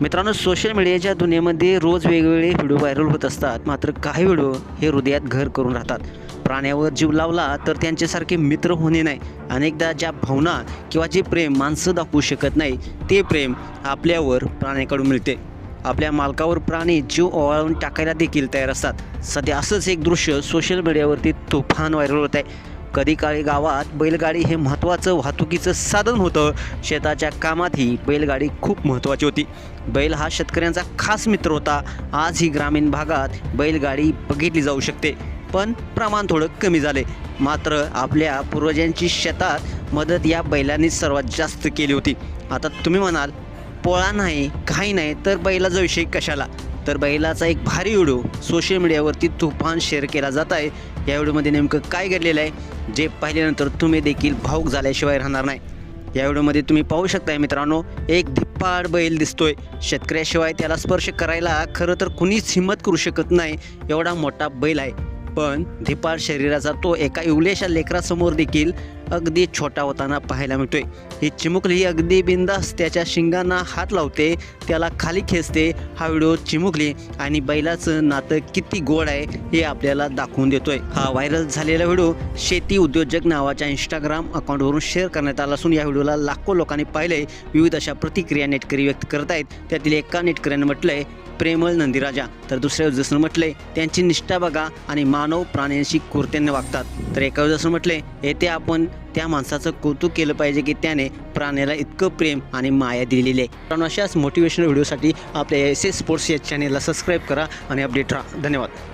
मित्रांनो सोशल मीडियाच्या दुनियेमध्ये रोज वेगवेगळे व्हिडिओ व्हायरल होत असतात. मात्र काही व्हिडिओ हे हृदयात घर करून राहतात. प्राण्यावर जीव लावला तर त्यांच्यासारखे मित्र होणे नाही. अनेकदा ज्या भावना किंवा जे प्रेम माणसं दाखवू शकत नाही ते प्रेम आपल्यावर प्राण्याकडून मिळते. आपल्या मालकावर प्राणी जीव ओवाळून टाकायला देखील तयार असतात. सध्या असंच एक दृश्य सोशल मीडियावरती तुफान व्हायरल होत आहे. कधी काळी गावात बैलगाडी हे महत्त्वाचं वाहतुकीचं साधन होतं. शेताच्या कामातही बैलगाडी खूप महत्त्वाची होती. बैल हा शेतकऱ्यांचा खास मित्र होता. आज ही ग्रामीण भागात बैलगाडी बघितली जाऊ शकते. पण प्रमाण थोडं कमी झाले. मात्र आपल्या पूर्वजांची शेतात मदत या बैलांनी सर्वात जास्त केली होती. आता तुम्ही म्हणाल पोळा नाही काही नाही तर बैलाचा विषय कशाला? तर बैलाचा एक भारी व्हिडिओ सोशल मीडियावरती तुफान शेअर केला जात आहे. या व्हिडिओमध्ये नेमकं काय घडलेलं आहे जे पाहिल्यानंतर तुम्ही देखील भाऊक झाल्याशिवाय राहणार नाही. या व्हिडिओमध्ये तुम्ही पाहू शकताय मित्रांनो एक धिप्पाड बैल दिसतोय. शेतकऱ्याशिवाय त्याला स्पर्श करायला खरं तर कुणीच हिंमत करू शकत नाही. एवढा मोठा बैल आहे. पण धिपाळ शरीराचा तो एका इवलेशा लेकरासमोर देखील अगदी छोटा होताना पाहायला मिळतोय. ही चिमुकली अगदी बिंदास त्याच्या शिंगांना हात लावते त्याला खाली खेचते. हा व्हिडिओ चिमुकली आणि बैलाचं नातं किती गोड आहे हे आपल्याला दाखवून देतोय. हा व्हायरल झालेला व्हिडिओ शेती उद्योजक नावाच्या इंस्टाग्राम अकाउंटवरून शेअर करण्यात आला असून या व्हिडिओला लाखो लोकांनी पाहिले विविध अशा प्रतिक्रिया नेटकरी व्यक्त करत आहेत. त्यातील एका नेटकऱ्यानं म्हटलंय प्रेमळ नंदीराजा. तर दुसऱ्या युजर्सनं म्हटले त्यांची निष्ठा बघा आणि मानव प्राण्यांशी कुर्त्याने वागतात. तर एका युजर्सनं म्हटले येथे आपण त्या माणसाचं कौतुक केलं पाहिजे की त्याने प्राण्याला इतकं प्रेम आणि माया दिलेली आहे. अशाच मोटिवेशनल व्हिडिओसाठी आपल्या एस एस स्पोर्ट्स या चॅनेलला सबस्क्राईब करा आणि अपडेट राहा. धन्यवाद.